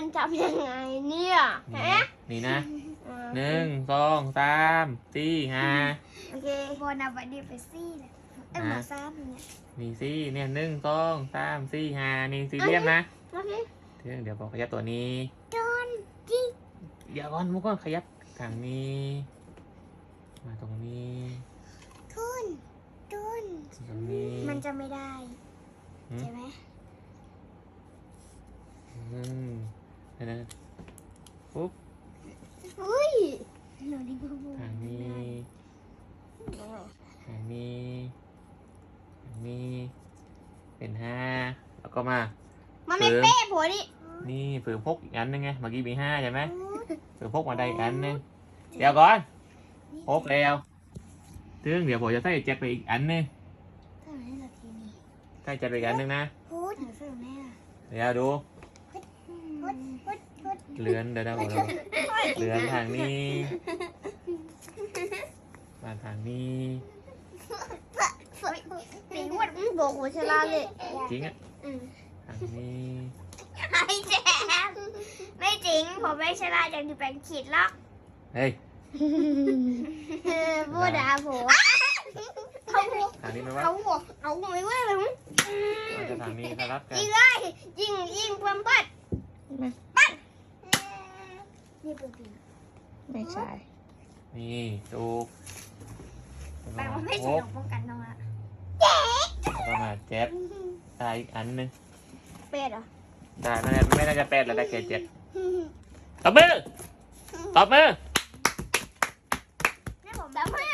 มันจับยังไงเนี่ยนี่ฮะนะนี่นะอ่าหนึ่งสองสามสี่ห้าโอเคบนับวันนี้ไปซี่เลยเอ้ยหมาซ้ำเนี่ยนี่สี่เนี่ยหนึ่งสองสามสี่ห้านี่สี่เหลี่ยมนะโอเคเดี๋ยวเดี๋ยวบอกขยับตัวนี้โดนจิกเดี๋ยวก่อนมุกก่อนขยับทางนี้ มาตรงนี้ทุนทุนตรงนี้มันจะไม่ได้หืมใช่ไหม อืมเดี๋ยว นะปุ๊บอุ้ยหนูดีบูบูทางนี้ทางนี้ทางนี้ เป็นห้าแล้วก็มา มันไม่เออเป๊ะผัวนี่นี่ฝืนพกอีกอันนึงไงเมื่อกี้มีห้าใช่ไหมฝืนพกมาได้อีกอันนึงเดี๋ยวก่อนพกแล้วถึงเดี๋ยวผมจะใส่แจ็คไปอีกอันนึงทำไมเราทีนี้ใส่แจ็คไปอีกอันนึงนะพูดหนูเสือแม่เดี๋ยวดูพูดพูดพูด เลือนเดี๋ยวเดี๋ยวเดี๋ยวเลือนทางนี้มาทางนี้ปีวดมึงบอกหัวฉลาดเลยจริงอะอืมทางนี้ไม่แจ๊ไม่จริงผมไม่ฉลาดอย่างที่แปลงขีดหรอกเฮ้ยเออพูดด่าผัวทางนี้ไหมวะเอาหัวเอาหัวไม่เว้ยเลยมึงเราจะทางนี้สลับกันยิงเลยยิงยิงเพิ่มเปิด นี่เป็นปีไม่ใช่ นี่ถูกแปลว่าไม่พใช่กของป้องกันน้องละแล้วก็มาแจ็คได้อีกอันนึงเป็ดเหรอได้ไม่น่าไม่น่าจะแปดแล้วได้แค่เจ็ดตบมือตบมือ